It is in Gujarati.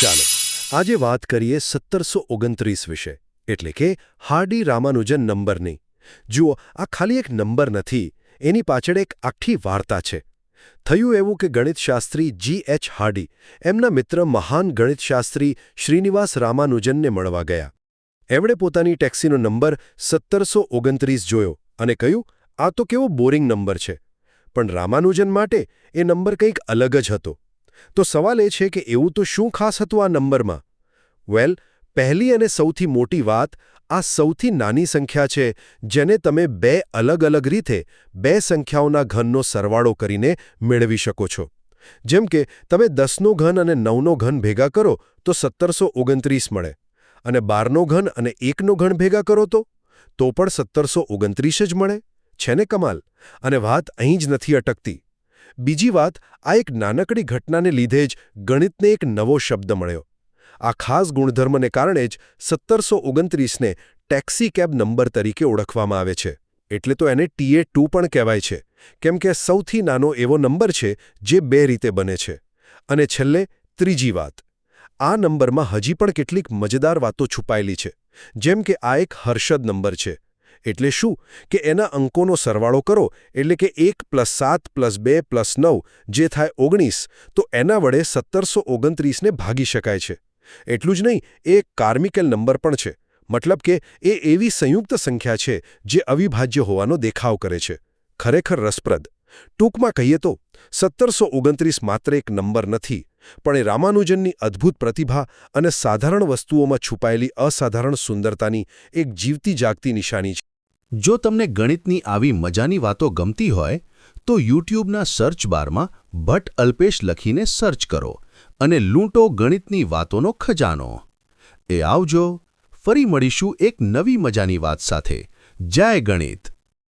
ચાલો, આજે વાત કરીએ સત્તરસો ઓગણત્રીસ વિશે, એટલે કે હાર્ડી રામાનુજન નંબરની. જુઓ, આ ખાલી એક નંબર નથી, એની પાછળ એક આખી વાર્તા છે. થયું એવું કે ગણિતશાસ્ત્રી જી એચ હાર્ડી એમના મિત્ર મહાન ગણિતશાસ્ત્રી શ્રીનિવાસ રામાનુજનને મળવા ગયા. એમણે પોતાની ટેક્સીનો નંબર સત્તરસો ઓગણત્રીસ જોયો અને કહ્યું, આ તો કેવો બોરિંગ નંબર છે. પણ રામાનુજન માટે એ નંબર કંઈક અલગ જ હતો. તો સવાલ એ છે કે એવું તો શું ખાસ હતું આ નંબરમાં? વેલ, પહેલી અને સૌથી મોટી વાત આ સૌથી નાની સંખ્યા છે, જેને તમે બે અલગ અલગ રીતે બે સંખ્યાઓના ઘનનો સરવાળો કરીને મેળવી શકો છો. જેમ કે, તમે દસનો ઘન અને નવનો ઘન ભેગા કરો, તો સત્તરસો ઓગણત્રીસ મળે. અને બારનો ઘન અને એકનો ઘન ભેગા કરો તો? તો પણ સત્તરસો ઓગણત્રીસ જ મળે. છે ને કમાલ? અને વાત અહીં જ નથી અટકતી. બીજી વાત, આ એક નાનકડી ઘટનાને લીધે જ ગણિતને એક નવો શબ્દ મળ્યો. આ ખાસ ગુણધર્મને કારણે જ સત્તરસો ઓગણત્રીસને ટેક્સી કેબ નંબર તરીકે ઓળખવામાં આવે છે. એટલે તો એને ટીએ ટુ પણ કહેવાય છે, કેમ કે સૌથી નાનો એવો નંબર છે જે બે રીતે બને છે. અને છેલ્લે, ત્રીજી વાત. આ નંબરમાં હજી પણ કેટલીક મજેદાર વાતો છુપાયેલી છે, જેમ કે આ એક હર્ષદ નંબર છે. એટલે શું? કે એના અંકોનો સરવાળો કરો, એટલે કે એક પ્લસ સાત પ્લસ બે પ્લસ નવ, જે થાય ઓગણીસ, તો એના વડે સત્તરસો ઓગણત્રીસને ભાગી શકાય છે. એટલું જ નહીં, એ કાર્મિકલ નંબર પણ છે. મતલબ કે એ એવી સંયુક્ત સંખ્યા છે, જે અવિભાજ્ય હોવાનો દેખાવ કરે છે. ખરેખર રસપ્રદ. ટૂંકમાં કહીએ તો, સત્તરસો ઓગણત્રીસ માત્ર એક નંબર નથી, પણ એ રામાનુજનની અદ્ભુત પ્રતિભા અને સાધારણ વસ્તુઓમાં છુપાયેલી અસાધારણ સુંદરતાની એક જીવતી જાગતી નિશાની છે. જો તમને ગણિતની આવી મજાની વાતો ગમતી હોય, તો યુટ્યુબના સર્ચ બારમાં ભટ્ટ અલ્પેશ લખીને સર્ચ કરો અને લૂંટો ગણિતની વાતોનો ખજાનો. એ આવજો, ફરી મળીશું એક નવી મજાની વાત સાથે. જય ગણિત!